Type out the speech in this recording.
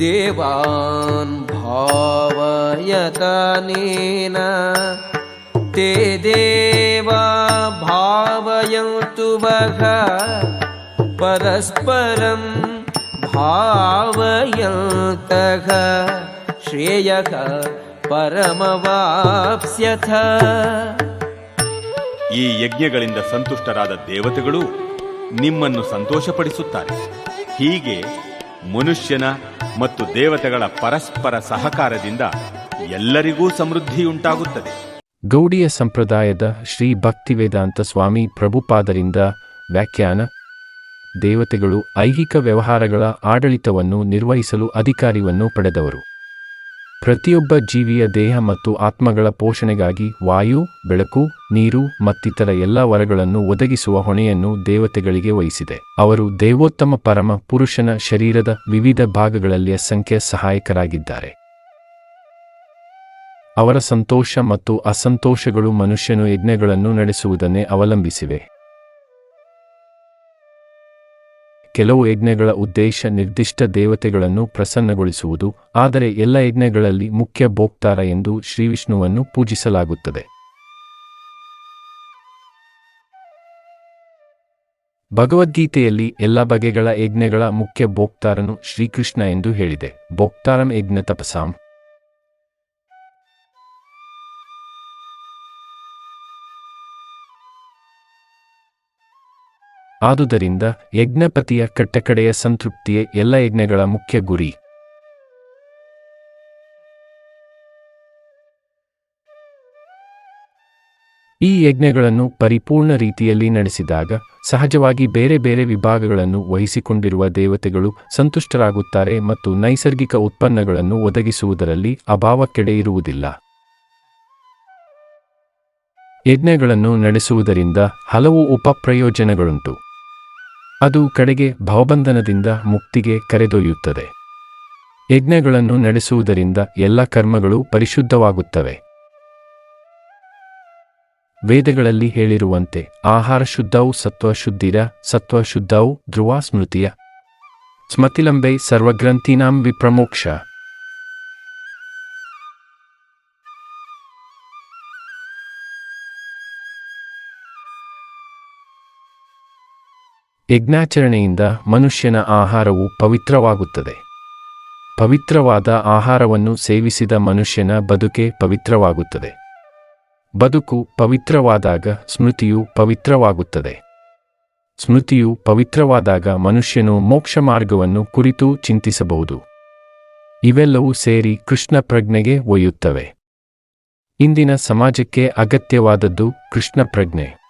देवान् भावयतनेन ते देवा भावयन्तु वः परस्परं भावयन्तः श्रेयः परमवाप्स्यथ ಈ ಯಜ್ಞಗಳಿಂದ ಸಂತುಷ್ಟರಾದ ದೇವತೆಗಳು ನಿಮ್ಮನ್ನು ಸಂತೋಷಪಡಿಸುತ್ತಾರೆ ಹೀಗೆ ಮನುಷ್ಯನ ಮತ್ತು ದೇವತೆಗಳ ಪರಸ್ಪರ ಸಹಕಾರದಿಂದ ಎಲ್ಲರಿಗೂ ಸಮೃದ್ಧಿಯುಂಟಾಗುತ್ತದೆ. ಗೌಡಿಯ ಸಂಪ್ರದಾಯದ ಶ್ರೀ ಭಕ್ತಿವೇದಾಂತ ಸ್ವಾಮಿ ಪ್ರಭುಪಾದರಿಂದ ವ್ಯಾಖ್ಯಾನ, ದೇವತೆಗಳು ಐಹಿಕ ವ್ಯವಹಾರಗಳ ಆಡಳಿತವನ್ನು ನಿರ್ವಹಿಸಲು ಅಧಿಕಾರಿಯನ್ನು ಪಡೆದವರು. ಪ್ರತಿಯೊಬ್ಬ ಜೀವಿಯ ದೇಹ ಮತ್ತು ಆತ್ಮಗಳ ಪೋಷಣೆಗಾಗಿ ವಾಯು, ಬೆಳಕು, ನೀರು ಮತ್ತಿತರ ಎಲ್ಲ ವರಗಳನ್ನು ಒದಗಿಸುವ ಹೊಣೆಯನ್ನು ದೇವತೆಗಳಿಗೆ ವಹಿಸಿದೆ. ಅವರು ದೇವೋತ್ತಮ ಪರಮ ಪುರುಷನ ಶರೀರದ ವಿವಿಧ ಭಾಗಗಳಲ್ಲಿ ಸಂಖ್ಯೆ ಸಹಾಯಕರಾಗಿದ್ದಾರೆ. ಅವರ ಸಂತೋಷ ಮತ್ತು ಅಸಂತೋಷಗಳು ಮನುಷ್ಯನು ಯಜ್ಞಗಳನ್ನು ನಡೆಸುವುದನ್ನೇ ಅವಲಂಬಿಸಿವೆ. ಕೆಲವು ಯಜ್ಞಗಳ ಉದ್ದೇಶ ನಿರ್ದಿಷ್ಟ ದೇವತೆಗಳನ್ನು ಪ್ರಸನ್ನಗೊಳಿಸುವುದು, ಆದರೆ ಎಲ್ಲ ಯಜ್ಞಗಳಲ್ಲಿ ಮುಖ್ಯ ಭೋಕ್ತಾರ ಎಂದು ಶ್ರೀವಿಷ್ಣುವನ್ನು ಪೂಜಿಸಲಾಗುತ್ತದೆ. ಭಗವದ್ಗೀತೆಯಲ್ಲಿ ಎಲ್ಲ ಬಗೆಗಳ ಯಜ್ಞಗಳ ಮುಖ್ಯ ಭೋಕ್ತಾರನು ಶ್ರೀಕೃಷ್ಣ ಎಂದು ಹೇಳಿದೆ. ಭೋಕ್ತಾರಂ ಯಜ್ಞ ತಪಸಾಂ. ಆದುದರಿಂದ ಯಜ್ಞಪತಿಯ ಕಟ್ಟಕಡೆಯ ಸಂತೃಪ್ತಿಯೇ ಎಲ್ಲ ಯಜ್ಞಗಳ ಮುಖ್ಯ ಗುರಿ. ಈ ಯಜ್ಞಗಳನ್ನು ಪರಿಪೂರ್ಣ ರೀತಿಯಲ್ಲಿ ನಡೆಸಿದಾಗ ಸಹಜವಾಗಿ ಬೇರೆ ಬೇರೆ ವಿಭಾಗಗಳನ್ನು ವಹಿಸಿಕೊಂಡಿರುವ ದೇವತೆಗಳು ಸಂತುಷ್ಟರಾಗುತ್ತಾರೆ ಮತ್ತು ನೈಸರ್ಗಿಕ ಉತ್ಪನ್ನಗಳನ್ನು ಒದಗಿಸುವುದರಲ್ಲಿ ಅಭಾವಕ್ಕೆಡೆ ಇರುವುದಿಲ್ಲ ಯಜ್ಞಗಳನ್ನು ನಡೆಸುವುದರಿಂದ ಹಲವು ಉಪಪ್ರಯೋಜನಗಳುಂಟು. ಅದು ಕಡೆಗೆ ಭವಬಂಧನದಿಂದ ಮುಕ್ತಿಗೆ ಕರೆದೊಯ್ಯುತ್ತದೆ. ಯಜ್ಞಗಳನ್ನು ನಡೆಸುವುದರಿಂದ ಎಲ್ಲ ಕರ್ಮಗಳು ಪರಿಶುದ್ಧವಾಗುತ್ತವೆ. ವೇದಗಳಲ್ಲಿ ಹೇಳಿರುವಂತೆ ಆಹಾರ ಶುದ್ಧವು ಸತ್ವ ಶುದ್ಧಿರ, ಸತ್ವ ಶುದ್ಧವು ಧ್ರುವ ಸ್ಮೃತಿಯ. ಸ್ಮತಿಲಂಬೆ ಸರ್ವಗ್ರಂಥೀನಾಂ ವಿಪ್ರಮೋಕ್ಷ. ಯಜ್ಞಾಚರಣೆಯಿಂದ ಮನುಷ್ಯನ ಆಹಾರವು ಪವಿತ್ರವಾಗುತ್ತದೆ. ಪವಿತ್ರವಾದ ಆಹಾರವನ್ನು ಸೇವಿಸಿದ ಮನುಷ್ಯನ ಬದುಕೆ ಪವಿತ್ರವಾಗುತ್ತದೆ. ಬದುಕು ಪವಿತ್ರವಾದಾಗ ಸ್ಮೃತಿಯು ಪವಿತ್ರವಾಗುತ್ತದೆ. ಸ್ಮೃತಿಯು ಪವಿತ್ರವಾದಾಗ ಮನುಷ್ಯನು ಮೋಕ್ಷ ಮಾರ್ಗವನ್ನು ಕುರಿತು ಚಿಂತಿಸಬಹುದು. ಇವೆಲ್ಲವೂ ಸೇರಿ ಕೃಷ್ಣ ಪ್ರಜ್ಞೆಗೆ ಒಯ್ಯುತ್ತವೆ. ಇಂದಿನ ಸಮಾಜಕ್ಕೆ ಅಗತ್ಯವಾದದ್ದು ಕೃಷ್ಣ ಪ್ರಜ್ಞೆ.